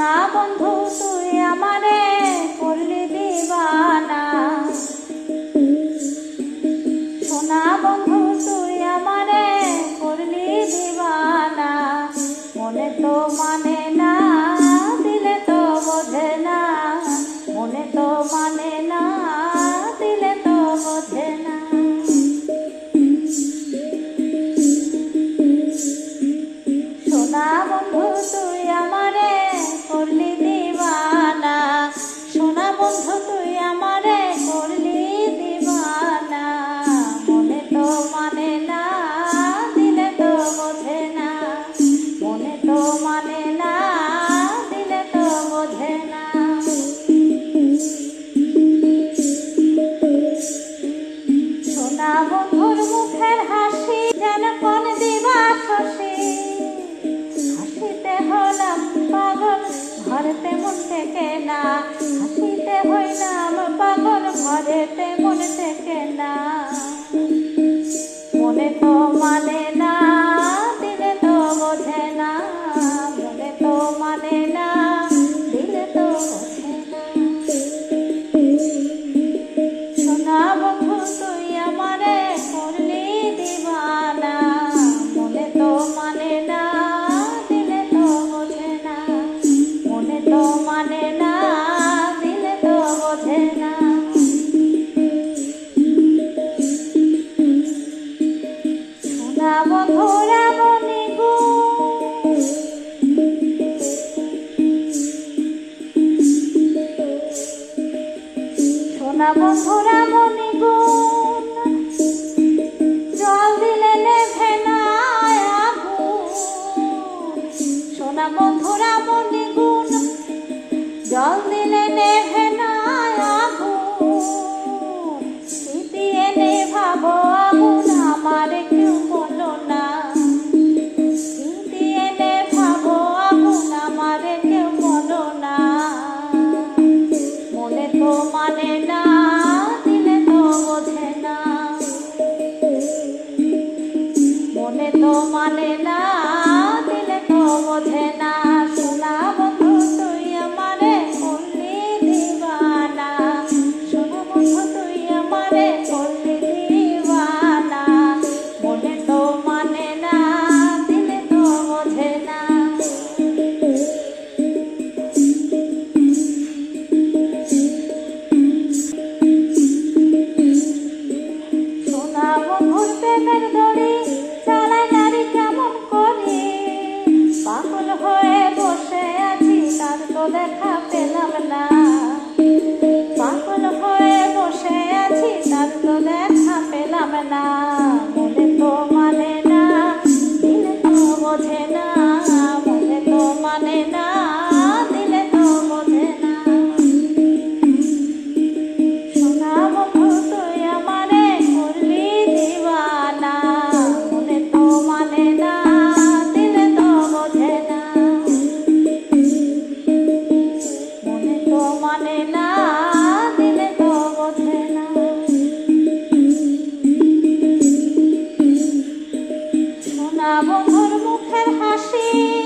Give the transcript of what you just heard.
না বন্ধু ঘরেতে মন থেকে না হাসিতে হইলাম পাগল ঘরেতে মন থেকে না। মনে তো মানে না বন্ধুরা মনে গুণ জল দিলে নেভে না সোনা বন্ধুরা মনে গুণ জল দিলে নেভে না স্মৃতি এনে ভাবো। মানে না তো দেখা পেলাম না। পাগল হয়ে বসে আছি তার তো দেখা পেলাম না। মুখের হাসি